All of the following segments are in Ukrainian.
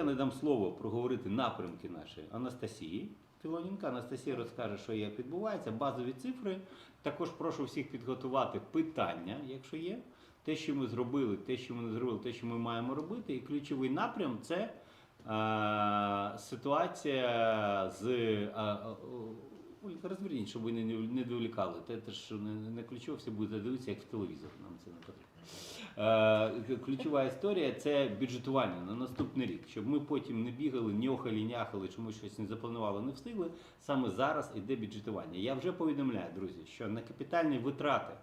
я не дам слово проговорити напрямки нашої Анастасії Тилонінка. Анастасія розкаже, що як відбувається, базові цифри. Також прошу всіх підготувати питання, якщо є. Те, що ми зробили, те, що ми не зробили, те, що ми маємо робити. І ключовий напрям це е, ситуація з. е, е, Ольга, розверніть, щоб ви не, не довлікали. Те, що не, не ключово, всі будуть дивитися, як в телевізор. Нам це не потрібно. Е, ключова історія це бюджетування на наступний рік, щоб ми потім не бігали, ньохали, няхали, чому щось не запланували, не встигли. Саме зараз іде бюджетування. Я вже повідомляю, друзі, що на капітальні витрати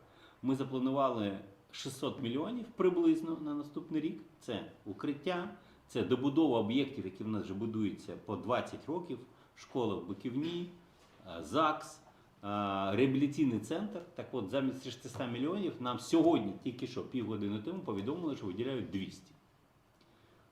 ми запланували 600 мільйонів приблизно на наступний рік. Це укриття, це добудова об'єктів, які в нас вже будуються по 20 років, школа в Биківні, ЗАГС. е, Реабілітаційний центр, так от замість 600 мільйонів нам сьогодні, тільки що півгодини тому, повідомили, що виділяють 200.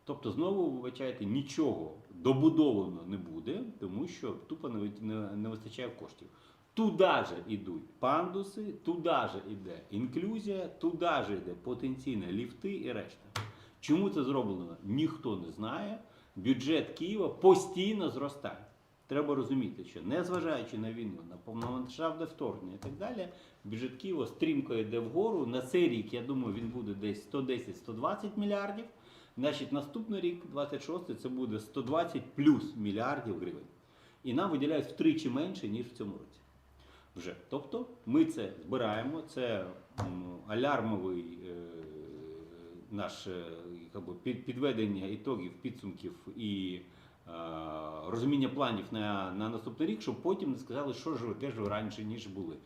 Тобто, знову, вибачайте, нічого добудовано не буде, тому що тупо не, не, не вистачає коштів. Туди же йдуть пандуси, туди же йде інклюзія, туди же йде потенційні ліфти і решта. Чому це зроблено? Ніхто не знає. Бюджет Києва постійно зростає. Треба розуміти, що незважаючи на війну, на повномасштабне вторгнення і так далі, бюджет Києва стрімко йде вгору. На цей рік, я думаю, він буде десь 110-120 мільярдів. Значить, наступний рік, 26 це буде 120 плюс мільярдів гривень. І нам виділяють втричі менше, ніж в цьому році. Вже. Тобто ми це збираємо, це алярмовий е, наш е, підведення ітогів, підсумків і розуміння планів на, на наступний рік, щоб потім не сказали, що ж де ж ви раніше, ніж були.